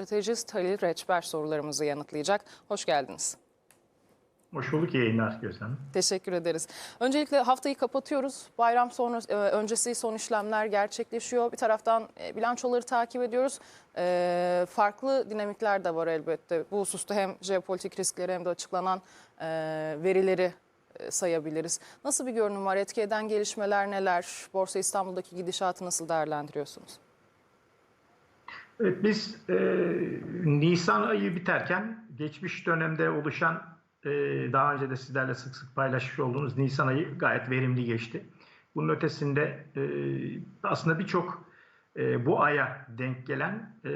stratejist Halil Reçber sorularımızı yanıtlayacak. Hoş geldiniz. Hoş bulduk yayınlar Gözlem. Teşekkür ederiz. Öncelikle haftayı kapatıyoruz. Bayram sonra e, öncesi son işlemler gerçekleşiyor. Bir taraftan e, bilançoları takip ediyoruz. E, farklı dinamikler de var elbette. Bu hususta hem jeopolitik riskleri hem de açıklanan e, verileri sayabiliriz. Nasıl bir görünüm var? Etki eden gelişmeler neler? Borsa İstanbul'daki gidişatı nasıl değerlendiriyorsunuz? Evet biz e, Nisan ayı biterken geçmiş dönemde oluşan e, daha önce de sizlerle sık sık paylaşmış olduğumuz Nisan ayı gayet verimli geçti. Bunun ötesinde e, aslında birçok e, bu aya denk gelen e,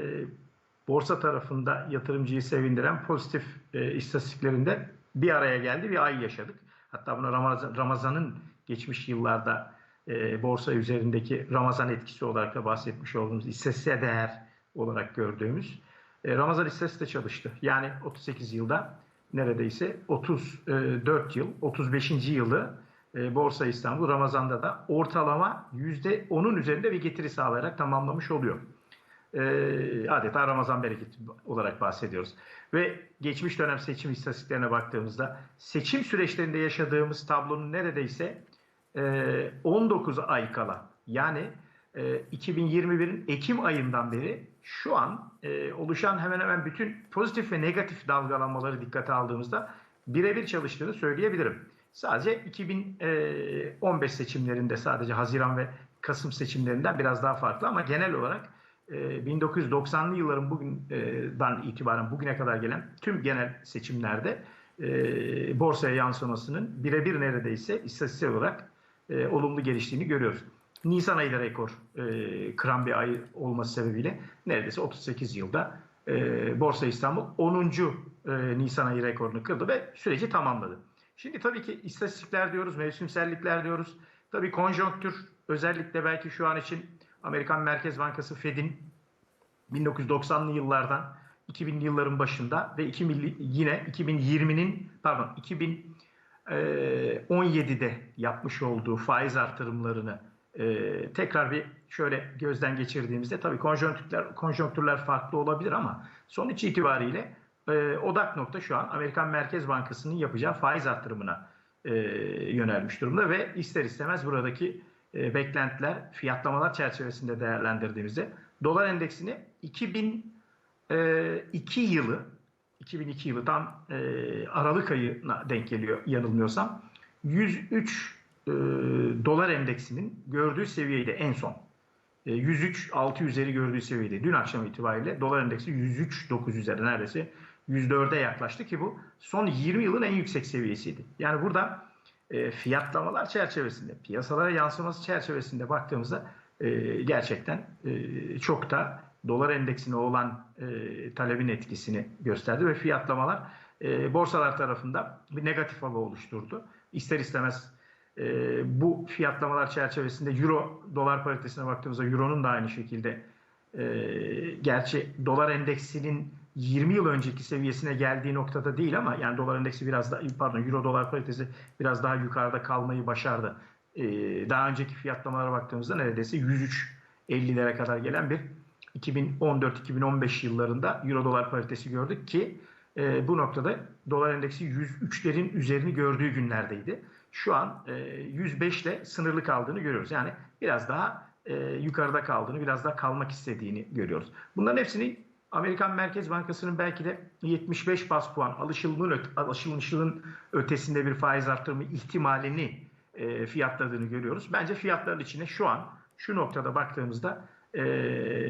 borsa tarafında yatırımcıyı sevindiren pozitif e, istatistiklerinde bir araya geldi bir ay yaşadık. Hatta buna Ramazan, Ramazan'ın geçmiş yıllarda e, borsa üzerindeki Ramazan etkisi olarak da bahsetmiş olduğumuz istatistiğe değer olarak gördüğümüz e, Ramazan listesi de çalıştı. Yani 38 yılda neredeyse 34 yıl, 35. yılı e, Borsa İstanbul Ramazan'da da ortalama %10'un üzerinde bir getiri sağlayarak tamamlamış oluyor. E, adeta Ramazan bereketi olarak bahsediyoruz. Ve geçmiş dönem seçim istatistiklerine baktığımızda seçim süreçlerinde yaşadığımız tablonun neredeyse e, 19 ay kala yani 2021'in Ekim ayından beri şu an e, oluşan hemen hemen bütün pozitif ve negatif dalgalanmaları dikkate aldığımızda birebir çalıştığını söyleyebilirim. Sadece 2015 seçimlerinde sadece Haziran ve Kasım seçimlerinden biraz daha farklı ama genel olarak e, 1990'lı yılların bugünden itibaren bugüne kadar gelen tüm genel seçimlerde e, borsaya yansımasının birebir neredeyse istatistik olarak e, olumlu geliştiğini görüyoruz. Nisan ayıyla rekor e, kıran bir ay olması sebebiyle neredeyse 38 yılda e, Borsa İstanbul 10. E, Nisan ayı rekorunu kırdı ve süreci tamamladı. Şimdi tabii ki istatistikler diyoruz, mevsimsellikler diyoruz. Tabii konjonktür özellikle belki şu an için Amerikan Merkez Bankası Fed'in 1990'lı yıllardan 2000'li yılların başında ve 2000, yine 2020'nin pardon 2017'de yapmış olduğu faiz artırımlarını ee, tekrar bir şöyle gözden geçirdiğimizde tabii konjonktürler, konjonktürler farklı olabilir ama sonuç itibariyle e, odak nokta şu an Amerikan Merkez Bankası'nın yapacağı faiz artırımına e, yönelmiş durumda ve ister istemez buradaki e, beklentiler fiyatlamalar çerçevesinde değerlendirdiğimizde dolar endeksini 2002 yılı 2002 yılı tam e, Aralık ayına denk geliyor yanılmıyorsam 103 e, dolar endeksinin gördüğü seviyeydi en son. E, 103 6 üzeri gördüğü seviyeydi. Dün akşam itibariyle dolar endeksi 103 9 üzeri neredeyse 104'e yaklaştı ki bu son 20 yılın en yüksek seviyesiydi. Yani burada e, fiyatlamalar çerçevesinde, piyasalara yansıması çerçevesinde baktığımızda e, gerçekten e, çok da dolar endeksine olan e, talebin etkisini gösterdi ve fiyatlamalar e, borsalar tarafında bir negatif hava oluşturdu. İster istemez e, bu fiyatlamalar çerçevesinde euro dolar paritesine baktığımızda euronun da aynı şekilde e, gerçi dolar endeksinin 20 yıl önceki seviyesine geldiği noktada değil ama yani dolar endeksi biraz da pardon euro dolar paritesi biraz daha yukarıda kalmayı başardı. E, daha önceki fiyatlamalara baktığımızda neredeyse 103 50'lere kadar gelen bir 2014-2015 yıllarında euro dolar paritesi gördük ki e, bu noktada dolar endeksi 103'lerin üzerini gördüğü günlerdeydi şu an e, 105 ile sınırlı kaldığını görüyoruz. Yani biraz daha e, yukarıda kaldığını, biraz daha kalmak istediğini görüyoruz. Bunların hepsini Amerikan Merkez Bankası'nın belki de 75 bas puan alışılmışlığın ötesinde bir faiz arttırma ihtimalini e, fiyatladığını görüyoruz. Bence fiyatların içine şu an şu noktada baktığımızda e,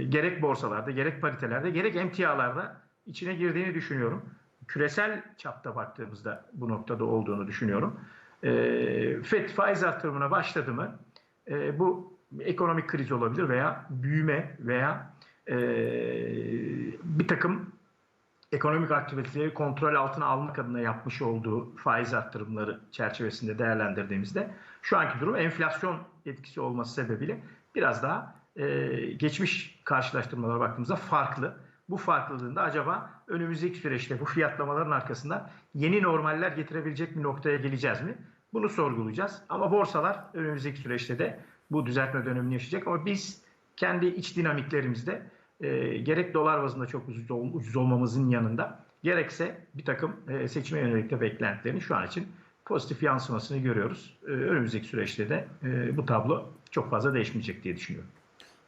gerek borsalarda, gerek paritelerde, gerek emtialarda içine girdiğini düşünüyorum. Küresel çapta baktığımızda bu noktada olduğunu düşünüyorum e, FED faiz artırımına başladı mı e, bu ekonomik kriz olabilir veya büyüme veya e, bir takım ekonomik aktiviteleri kontrol altına almak adına yapmış olduğu faiz arttırımları çerçevesinde değerlendirdiğimizde şu anki durum enflasyon etkisi olması sebebiyle biraz daha e, geçmiş karşılaştırmalara baktığımızda farklı. Bu farklılığında acaba önümüzdeki süreçte bu fiyatlamaların arkasında yeni normaller getirebilecek bir noktaya geleceğiz mi? Bunu sorgulayacağız. Ama borsalar önümüzdeki süreçte de bu düzeltme dönemini yaşayacak. Ama biz kendi iç dinamiklerimizde e, gerek dolar bazında çok ucuz, ol- ucuz olmamızın yanında gerekse bir takım e, seçime yönelik de beklentilerin şu an için pozitif yansımasını görüyoruz. E, önümüzdeki süreçte de e, bu tablo çok fazla değişmeyecek diye düşünüyorum.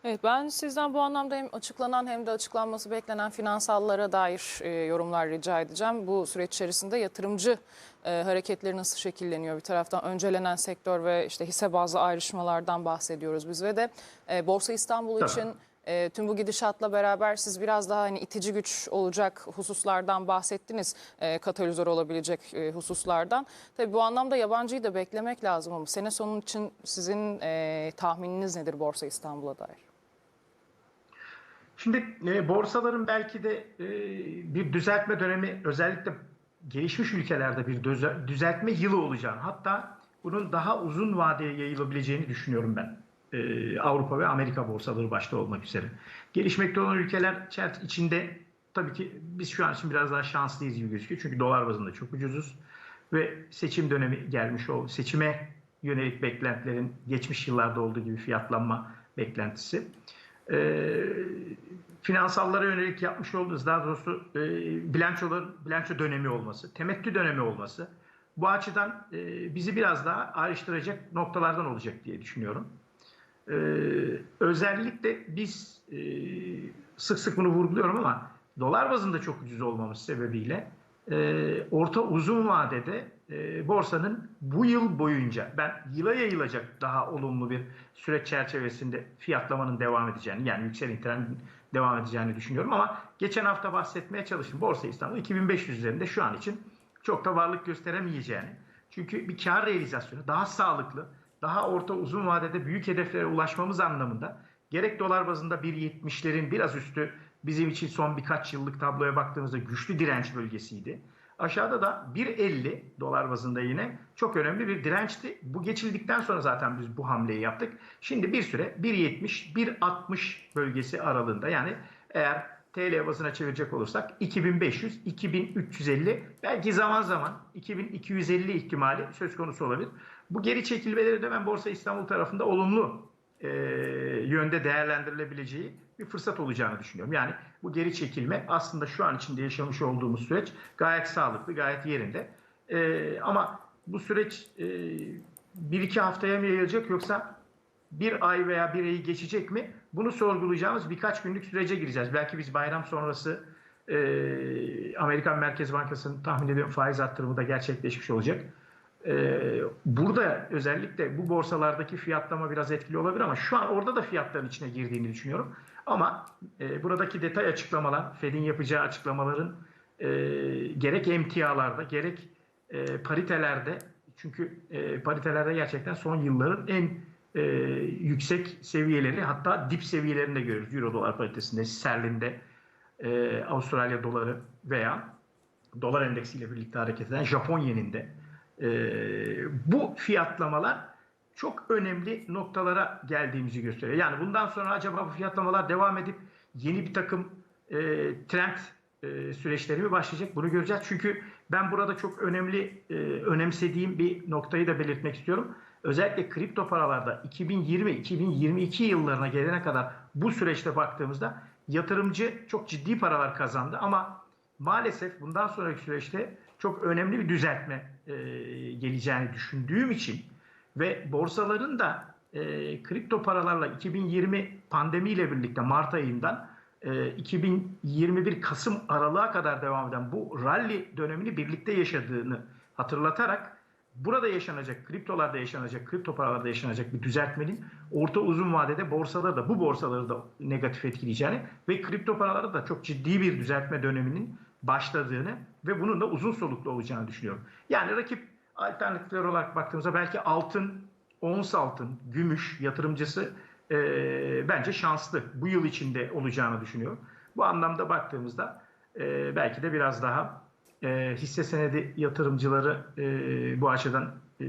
Evet ben sizden bu anlamda hem açıklanan hem de açıklanması beklenen finansallara dair e, yorumlar rica edeceğim. Bu süreç içerisinde yatırımcı e, hareketleri nasıl şekilleniyor? Bir taraftan öncelenen sektör ve işte hisse bazlı ayrışmalardan bahsediyoruz biz ve de e, Borsa İstanbul için e, tüm bu gidişatla beraber siz biraz daha hani itici güç olacak hususlardan bahsettiniz. E, katalizör olabilecek e, hususlardan. Tabii bu anlamda yabancıyı da beklemek lazım ama sene sonu için sizin e, tahmininiz nedir Borsa İstanbul'a dair? Şimdi e, borsaların belki de e, bir düzeltme dönemi özellikle gelişmiş ülkelerde bir düze- düzeltme yılı olacağını hatta bunun daha uzun vadeye yayılabileceğini düşünüyorum ben. E, Avrupa ve Amerika borsaları başta olmak üzere. Gelişmekte olan ülkeler çert- içinde tabii ki biz şu an için biraz daha şanslıyız gibi gözüküyor. Çünkü dolar bazında çok ucuzuz ve seçim dönemi gelmiş oldu. Seçime yönelik beklentilerin geçmiş yıllarda olduğu gibi fiyatlanma beklentisi. Ee, finansallara yönelik yapmış olduğunuz daha doğrusu e, bilançoların bilanço dönemi olması, temettü dönemi olması bu açıdan e, bizi biraz daha ayrıştıracak noktalardan olacak diye düşünüyorum. Ee, özellikle biz e, sık sık bunu vurguluyorum ama dolar bazında çok ucuz olmamız sebebiyle e, orta uzun vadede e, borsanın bu yıl boyunca ben yıla yayılacak daha olumlu bir süreç çerçevesinde fiyatlamanın devam edeceğini yani yükselen trendin devam edeceğini düşünüyorum ama geçen hafta bahsetmeye çalıştım. Borsa İstanbul 2500 üzerinde şu an için çok da varlık gösteremeyeceğini. Çünkü bir kar realizasyonu daha sağlıklı, daha orta uzun vadede büyük hedeflere ulaşmamız anlamında gerek dolar bazında 1.70'lerin biraz üstü bizim için son birkaç yıllık tabloya baktığımızda güçlü direnç bölgesiydi. Aşağıda da 1.50 dolar bazında yine çok önemli bir dirençti. Bu geçildikten sonra zaten biz bu hamleyi yaptık. Şimdi bir süre 1.70, 1.60 bölgesi aralığında yani eğer TL bazına çevirecek olursak 2500, 2350 belki zaman zaman 2250 ihtimali söz konusu olabilir. Bu geri çekilmeleri de ben Borsa İstanbul tarafında olumlu e, yönde değerlendirilebileceği bir fırsat olacağını düşünüyorum. Yani bu geri çekilme aslında şu an içinde yaşamış olduğumuz süreç gayet sağlıklı, gayet yerinde. E, ama bu süreç e, bir iki haftaya mı yayılacak yoksa bir ay veya bir ayı geçecek mi? Bunu sorgulayacağımız birkaç günlük sürece gireceğiz. Belki biz bayram sonrası e, Amerikan Merkez Bankası'nın tahmin ediyorum faiz arttırımı da gerçekleşmiş olacak. E, burada özellikle bu borsalardaki fiyatlama biraz etkili olabilir ama şu an orada da fiyatların içine girdiğini düşünüyorum. Ama e, buradaki detay açıklamalar, Fed'in yapacağı açıklamaların e, gerek emtialarda gerek e, paritelerde çünkü paritelerde gerçekten son yılların en yüksek seviyeleri hatta dip seviyelerinde görüyoruz. Euro dolar paritesinde, sterlinde, Avustralya doları veya dolar endeksiyle birlikte hareket eden Japon yeninde. E, bu fiyatlamalar çok önemli noktalara geldiğimizi gösteriyor. Yani bundan sonra acaba bu fiyatlamalar devam edip yeni bir takım e, trend e, süreçleri mi başlayacak? Bunu göreceğiz. Çünkü ben burada çok önemli, e, önemsediğim bir noktayı da belirtmek istiyorum. Özellikle kripto paralarda 2020-2022 yıllarına gelene kadar bu süreçte baktığımızda yatırımcı çok ciddi paralar kazandı ama maalesef bundan sonraki süreçte çok önemli bir düzeltme e, geleceğini düşündüğüm için ve borsaların da e, kripto paralarla 2020 pandemiyle birlikte Mart ayından e, 2021 Kasım aralığa kadar devam eden bu rally dönemini birlikte yaşadığını hatırlatarak burada yaşanacak, kriptolarda yaşanacak, kripto paralarda yaşanacak bir düzeltmenin orta uzun vadede borsaları da bu borsaları da negatif etkileyeceğini ve kripto paralarda da çok ciddi bir düzeltme döneminin başladığını ve bunun da uzun soluklu olacağını düşünüyorum. Yani rakip alternatifler olarak baktığımızda belki altın, ons altın, gümüş yatırımcısı e, bence şanslı. Bu yıl içinde olacağını düşünüyorum. Bu anlamda baktığımızda e, belki de biraz daha e, hisse senedi yatırımcıları e, bu açıdan e,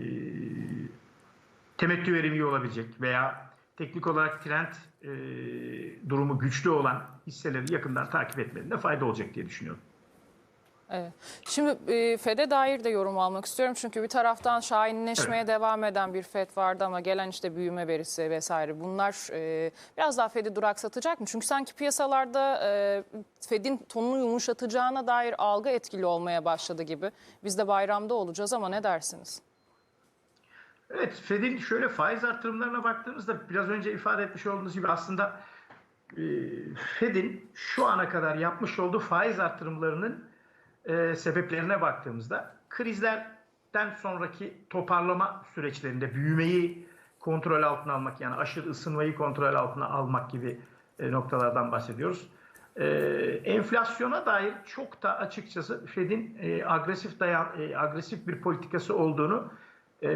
temettü verimi olabilecek veya teknik olarak trend e, durumu güçlü olan hisseleri yakından takip etmelerinde fayda olacak diye düşünüyorum. Evet. Şimdi e, FED'e dair de yorum almak istiyorum. Çünkü bir taraftan şahinleşmeye devam eden bir FED vardı ama gelen işte büyüme verisi vesaire bunlar e, biraz daha FED'i duraksatacak mı? Çünkü sanki piyasalarda e, FED'in tonunu yumuşatacağına dair algı etkili olmaya başladı gibi. Biz de bayramda olacağız ama ne dersiniz? Evet, Fed'in şöyle faiz artırımlarına baktığımızda biraz önce ifade etmiş olduğunuz gibi aslında e, Fed'in şu ana kadar yapmış olduğu faiz artırımlarının e, sebeplerine baktığımızda krizlerden sonraki toparlama süreçlerinde büyümeyi kontrol altına almak yani aşırı ısınmayı kontrol altına almak gibi e, noktalardan bahsediyoruz. E, enflasyona dair çok da açıkçası Fed'in e, agresif dayan e, agresif bir politikası olduğunu e,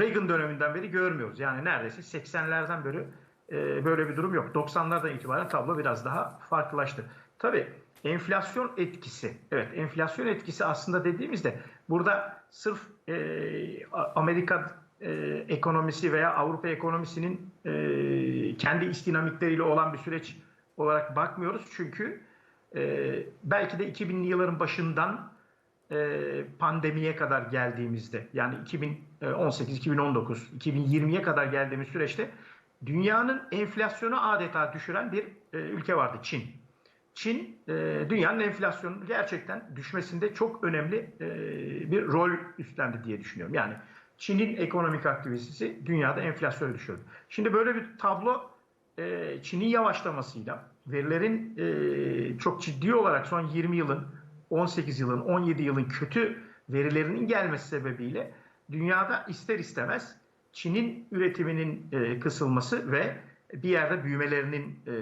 Reagan döneminden beri görmüyoruz. Yani neredeyse 80'lerden beri e, böyle bir durum yok. 90'lardan itibaren tablo biraz daha farklılaştı. Tabii enflasyon etkisi, evet enflasyon etkisi aslında dediğimizde burada sırf e, Amerika e, ekonomisi veya Avrupa ekonomisinin e, kendi iç dinamikleriyle olan bir süreç olarak bakmıyoruz. Çünkü e, belki de 2000'li yılların başından e, pandemiye kadar geldiğimizde yani 2018, 2019, 2020'ye kadar geldiğimiz süreçte dünyanın enflasyonu adeta düşüren bir e, ülke vardı Çin. Çin e, dünyanın enflasyonun gerçekten düşmesinde çok önemli e, bir rol üstlendi diye düşünüyorum. Yani Çin'in ekonomik aktivitesi dünyada enflasyonu düşürdü. Şimdi böyle bir tablo e, Çin'in yavaşlamasıyla verilerin e, çok ciddi olarak son 20 yılın 18 yılın, 17 yılın kötü verilerinin gelmesi sebebiyle dünyada ister istemez Çin'in üretiminin e, kısılması ve bir yerde büyümelerinin e,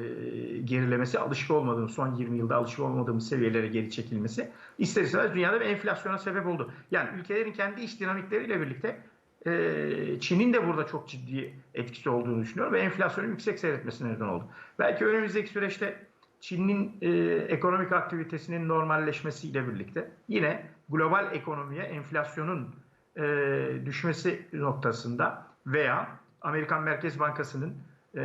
gerilemesi, alışık olmadığımız, son 20 yılda alışık olmadığımız seviyelere geri çekilmesi ister istemez dünyada bir enflasyona sebep oldu. Yani ülkelerin kendi iç dinamikleriyle birlikte e, Çin'in de burada çok ciddi etkisi olduğunu düşünüyorum ve enflasyonun yüksek seyretmesine neden oldu. Belki önümüzdeki süreçte Çin'in e, ekonomik aktivitesinin normalleşmesiyle birlikte yine global ekonomiye enflasyonun e, düşmesi noktasında veya Amerikan Merkez Bankası'nın e,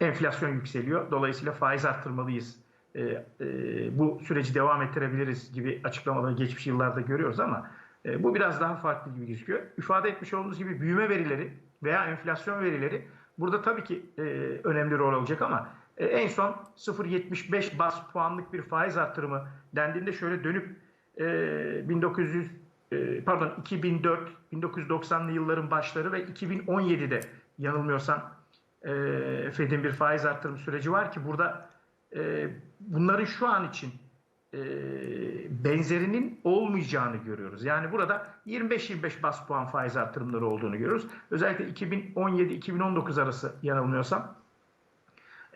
enflasyon yükseliyor. Dolayısıyla faiz arttırmalıyız. E, e, bu süreci devam ettirebiliriz gibi açıklamaları geçmiş yıllarda görüyoruz ama e, bu biraz daha farklı gibi gözüküyor. İfade etmiş olduğumuz gibi büyüme verileri veya enflasyon verileri burada tabii ki e, önemli rol alacak ama e, en son 0.75 bas puanlık bir faiz artırımı dendiğinde şöyle dönüp e, 1900 e, pardon 2004 1990'lı yılların başları ve 2017'de yanılmıyorsam e, Fed'in bir faiz artırım süreci var ki burada e, bunların şu an için e, benzerinin olmayacağını görüyoruz. Yani burada 25-25 bas puan faiz artırımları olduğunu görüyoruz. Özellikle 2017-2019 arası yanılmıyorsam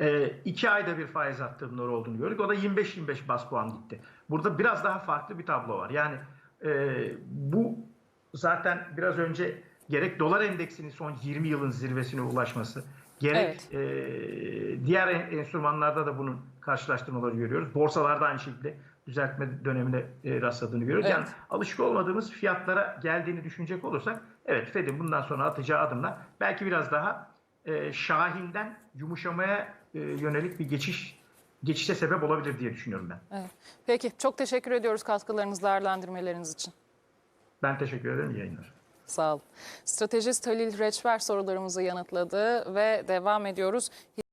e, iki ayda bir faiz arttırımları olduğunu gördük. O da 25-25 bas puan gitti. Burada biraz daha farklı bir tablo var. Yani e, bu zaten biraz önce gerek dolar endeksinin son 20 yılın zirvesine ulaşması, gerek e, diğer en- enstrümanlarda da bunun karşılaştırmaları görüyoruz. Borsalarda aynı şekilde düzeltme dönemine e, rastladığını görüyoruz. Evet. Yani alışık olmadığımız fiyatlara geldiğini düşünecek olursak evet Fed'in bundan sonra atacağı adımlar belki biraz daha e, şahinden yumuşamaya e, yönelik bir geçiş geçişe sebep olabilir diye düşünüyorum ben. Evet. Peki çok teşekkür ediyoruz katkılarınız, değerlendirmeleriniz için. Ben teşekkür ederim. Yayınlar. Sağ olun. Stratejist Halil Reçber sorularımızı yanıtladı ve devam ediyoruz.